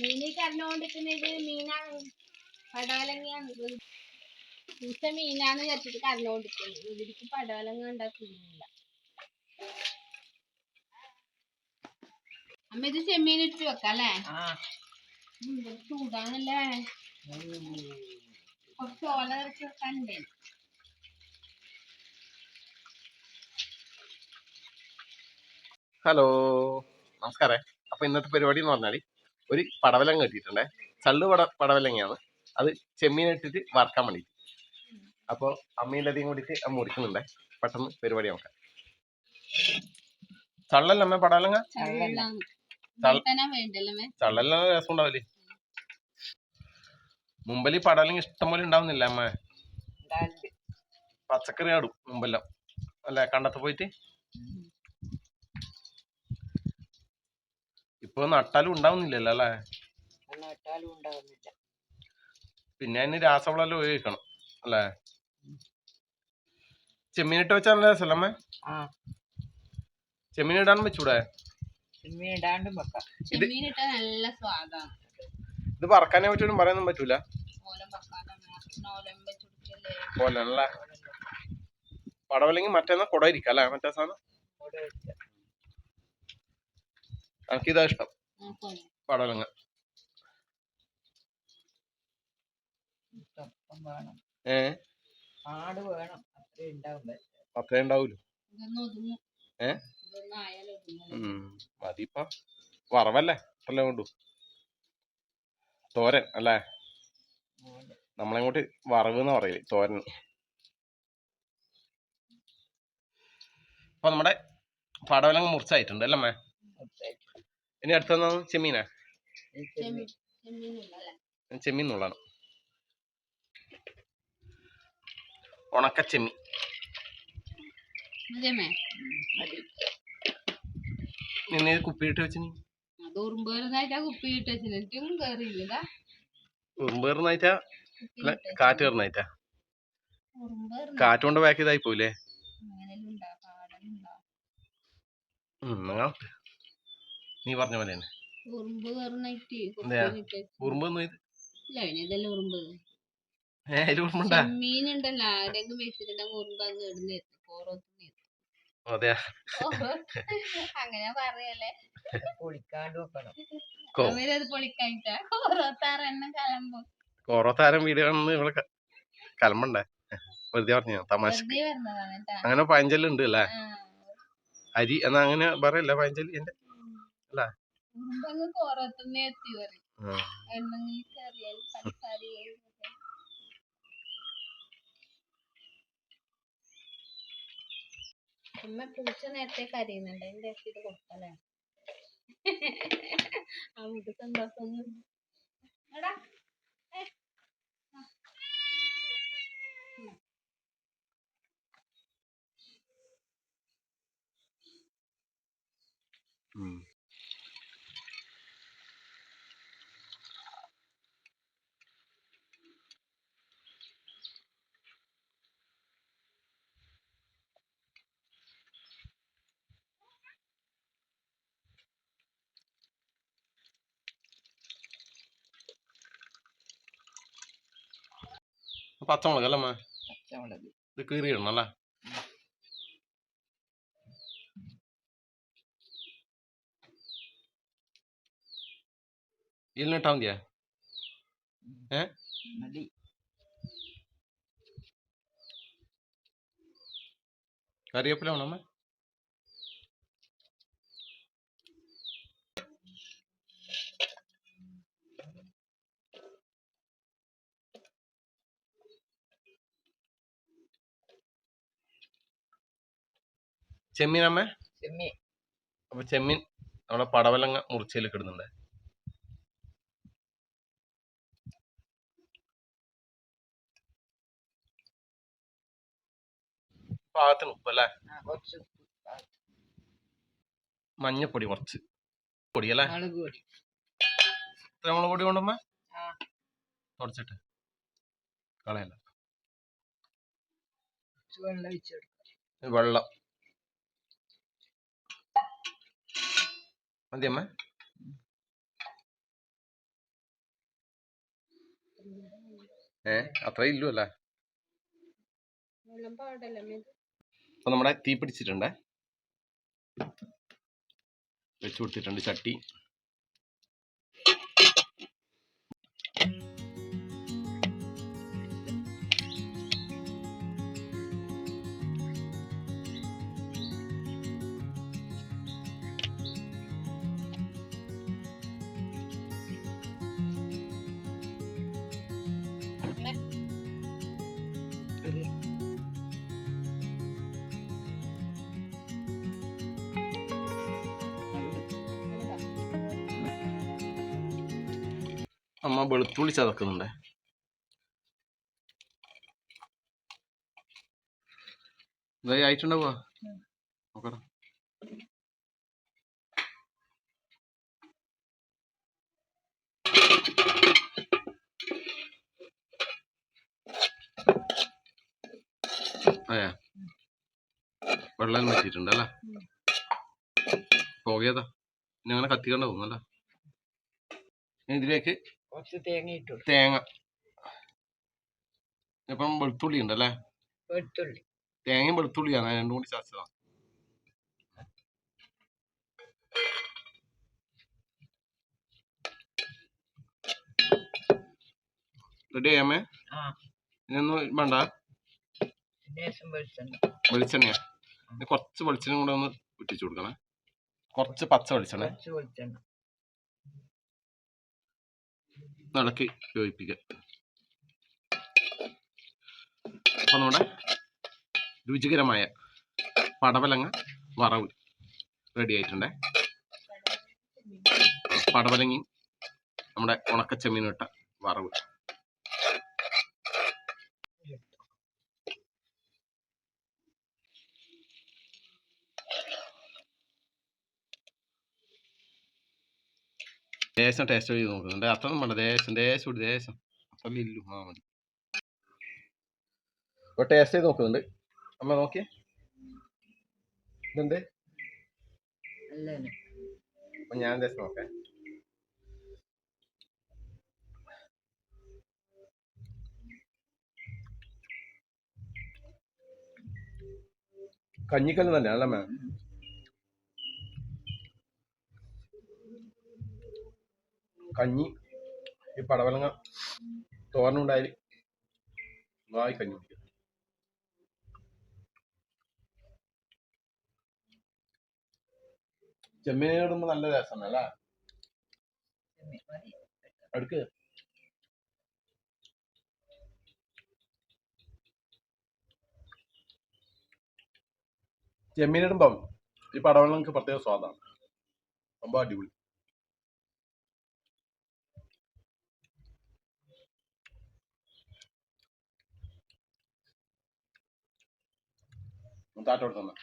മീന് കരഞ്ഞോണ്ടിരിക്കുന്നത് മീനാണ്. പടവലങ്ങയാണ്. പൂച്ച മീനാന്ന് വിചാരിച്ചിട്ട് കരഞ്ഞോണ്ടിരിക്കുന്നത് ഇതിലേക്ക് പടവലങ്ങ ഉണ്ടാക്കുന്നില്ല അമ്മ ഇത് ചെമ്മീൻ ഇട്ട് വെക്കാല്ലേ? ചൂടാണല്ലേ? കുറച്ച് ഓല നിറച്ച് വെക്കാനുണ്ടേ. ഹലോ. നമസ്കാരം. അപ്പൊ ഇന്നത്തെ പരിപാടി എന്ന് പറഞ്ഞാൽ ഒരു പടവലം കെട്ടിയിട്ടുണ്ടേ. ചള്ളു പട പടവലങ്ങയാണ്. അത് ചെമ്മീൻ ഇട്ടിട്ട് വറക്കാൻ വേണ്ടി അപ്പോ അമ്മീന്റെ അധികം കൂടിയിട്ട് അമ്മ മുറിക്കുന്നുണ്ടേ. പെട്ടെന്ന് പരിപാടി നോക്കാം. ചള്ളല്ല. അമ്മ പടവലങ്ങ ചള്ളല്ല രസം ഉണ്ടാവില്ലേ? മുമ്പിൽ ഈ പടവലങ്ങ ഇഷ്ടം പോലെ ഉണ്ടാവുന്നില്ല അമ്മ. പച്ചക്കറി ആടും മുമ്പെല്ലാം. അല്ലേ? കണ്ടത്ത് പോയിട്ട്? ഇപ്പൊ നട്ടാലും ഉണ്ടാവുന്നില്ലല്ലോ അല്ലേ? നട്ടാലും ഉണ്ടാവുന്നില്ല. പിന്നെ അതിന് രാസവളം ഉപയോഗിക്കണം അല്ലേ? ചെമ്മീനിട്ട് വെച്ചാണല്ലേ സ്ഥലമേ ചെമ്മീൻ ഇടാൻ വെച്ചൂടെ ചെമ്മീൻ ഇടാണ്ടും വെക്കാം. ചെമ്മീൻ ഇട്ടാ നല്ല സ്വാദാണ്. ഇത് പറക്കാനേ പറ്റും പറയാനൊന്നും പറ്റൂല? പോലെ പടവല്ലെങ്കിൽ മറ്റേന്നാ കുടയിരിക്കാം അല്ലേ? മറ്റേ സാധനം? എനിക്കിതാ ഇഷ്ടം. പടലങ്ങ ഏ? ആട് വേണം. അത്രേ ഉണ്ടാവൂലോ ഏ? മതിപ്പ. വറവല്ലേ? അല്ലേ കൊണ്ടു തോരൻ അല്ലേ? നമ്മളെങ്ങോട്ട് വറവ് എന്ന് പറയൽ തോരൻ. അപ്പൊ നമ്മുടെ പടവലങ്ങ മുറിച്ചായിട്ടുണ്ട് അല്ലേ അമ്മേ? ഇനി അടുത്ത ചെമ്മീനാ? ചെമ്മീൻ നുള്ളണം ഉണക്ക ചെമ്മീൻ. നിന്നെ കുപ്പിയിട്ട് വെച്ചിനി? ഉറുമ്പേറുന്നായിട്ടാ കാറ്റ് കയറുന്നായിട്ടാ കാറ്റുകൊണ്ട് കാറ്റ് കൊണ്ട് ബാക്ക് ഇതായി പോയില്ലേ? ഉം, നീ പറഞ്ഞ പോലെ തന്നെ. ഉറുമ്പ് അതെയാ? അങ്ങനെ പറയല്ലേ. പൊളിക്കാണ്ട് വെക്കണം. കോ അവരത് പൊളിക്കായിട്ടാ ഓരോത്താറെണ്ണം കലമ്പും. ഓരോ താരം വീഡിയോ കാണുന്ന ഇവിടെ കലമ്പണ്ടേ? വെറുതെ പറഞ്ഞു തമാശ. അങ്ങനെ പഴഞ്ചൊല്ലുണ്ട് അല്ലേ. അരി എന്നാ അങ്ങനെ പറയല്ല പഴഞ്ചൊല്ലി പറയും. ആ. എണ്ണെങ്കിൽ കറിയാൽ പഞ്ചസാരയായി അമ്മ പൂച്ച നേരത്തെ കരയുന്നുണ്ട്. എന്റെ ഇത് കൊടുത്തല്ലേ നമുക്ക് സന്തോഷം. പച്ചമുളക് അല്ലേ അമ്മ? പച്ചമുളക് ഇത് കീറിയിടണം അല്ലേ ഇതിലിട്ടാ മതിയാ ഏ മതി കറിവേപ്പില വേണം അമ്മ? ചെമ്മീൻ. അപ്പൊ ചെമ്മീൻ നമ്മുടെ പടവലങ്ങ മുറിച്ചയിൽ കിടുന്നുണ്ട്. പാകത്തിന് ഉപ്പ് അല്ലേ? മഞ്ഞപ്പൊടി കുറച്ച്. പൊടി അല്ലേ? ഇത്ര മുളക് പൊടി കൊണ്ടുമ്മ തുടച്ചിട്ട്. കളയല്ല. വെള്ളം. മതിയമ്മ. ഏ അത്ര ഇല്ലു അല്ലേ? അപ്പൊ നമ്മുടെ തീ പിടിച്ചിട്ടുണ്ട്. വെച്ചു കൊടുത്തിട്ടുണ്ട് ചട്ടി. അമ്മ വെളുത്തുള്ളി ചതക്കുന്നുണ്ട്. ആയിട്ടുണ്ടാവുക. നോക്കടാ. വെള്ളം വെച്ചിട്ടുണ്ട് അല്ലേ? പോകേതാ ഇനി അങ്ങനെ കത്തിക്കണ്ട തോന്നല്ല ഇതിലേക്ക് കുറച്ച് തേങ്ങ ഇട്ടു തേങ്ങ. ഇപ്പം വെളുത്തുള്ളി ഉണ്ടല്ലേ? വെളുത്തുള്ളി. തേങ്ങയും വെളുത്തുള്ളിയാണ്. രണ്ടും കൂടി ചതച്ചതാണ് റെഡി ആയാമേ ഇനിയൊന്നും വേണ്ട. വെളിച്ചെണ്ണ. വെളിച്ചെണ്ണയാ. കുറച്ച് വെളിച്ചെണ്ണ കൂടെ ഒന്ന് ഇട്ടിച്ചു കൊടുക്കണേ. കുറച്ച് പച്ച വെളിച്ചെണ്ണ. ഇളക്കി യോജിപ്പിക്കുക അപ്പം നമ്മുടെ രുചികരമായ പടവലങ്ങ വറവ് റെഡി ആയിട്ടുണ്ടേ. പടവലങ്ങി നമ്മുടെ ഉണക്കച്ചെമ്മീനിട്ട വറവ്. ദേശം ടേസ്റ്റ് ചെയ്ത് നോക്കുന്നുണ്ട് അത്രയൊന്നും വേണ്ട. ദേശം ദേശം ഇട്ട് ദേശം. അത്ര ഇല്ലു ആ മതി. അപ്പൊ ടേസ്റ്റ് ചെയ്ത് നോക്കുന്നുണ്ട് അമ്മ നോക്കിയേ. അപ്പൊ ഞാൻ ടേസ്റ്റ് നോക്കാം. കഞ്ഞിക്കല്ല് തന്നെ അല്ലേ മേ കഞ്ഞി ഈ പടവലങ്ങ തോരനുണ്ടായാൽ വായി കഞ്ഞി കുടിക്കും. ചെമ്മീനിടുമ്പോ നല്ല രസമാണ് അല്ലേ? അടുക്ക്. ചെമ്മീനിടുമ്പം ഈ പടവലങ്ങൾക്ക് പ്രത്യേക സ്വാദാണ്. സംഭവം അടിപൊളി. Un tā turpināt.